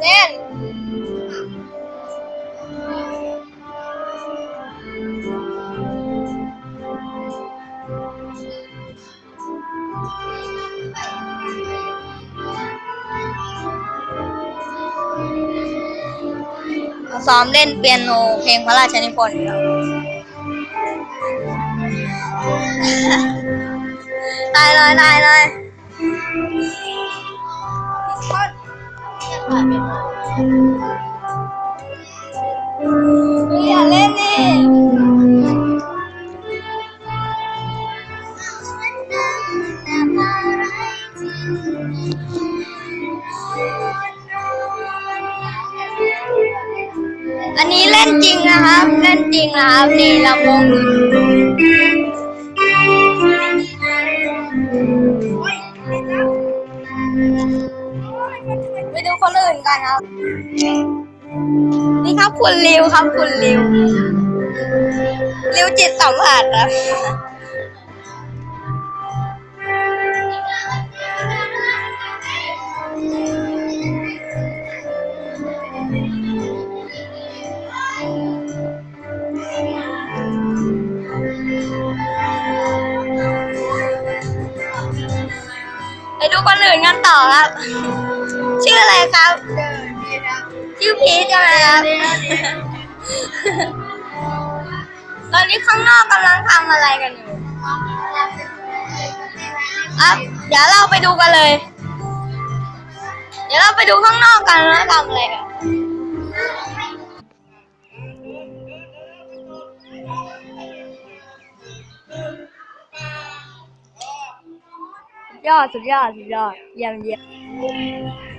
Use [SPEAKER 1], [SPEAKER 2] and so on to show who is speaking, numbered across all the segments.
[SPEAKER 1] เล่นเราซ้อมเล่นเปียโนเพลงพระราชนิพนธ์ตายเลยตายเลย อย่าเล่นดิอันนี้เล่นจริงนะครับ เล่นจริงนะครับนี่ลำวงไปดูคนอื่นกันครับ นี่ครับคุณริวครับคุณริวริวจิตสัมผัสนะไปดูคนอื่นกันต่อครับ ชื่ออะไรครับ ชื่อพีทใช่ไหมครับตอนนี้ข้างนอกกำลังทำอะไรกันอยู่ครับเดี๋ยวเราไปดูกันเลย เดี๋ยวเราไปดูข้างนอกกันว่าทำอะไรกันยอดสุดยอดสุดยอดเยี่ยมเยี่ยม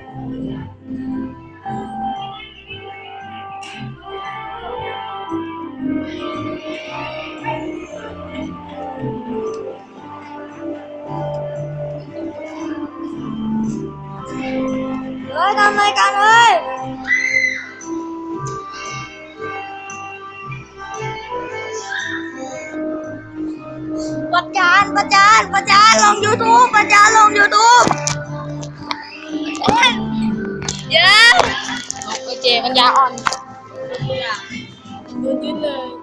[SPEAKER 1] เฮ้ยทำอะไรกันเฮ้ยประจานประจานประจานลง YouTube ประจานลง YouTube เย้
[SPEAKER 2] โอเจมันยาอ่อนยืดยืดเลย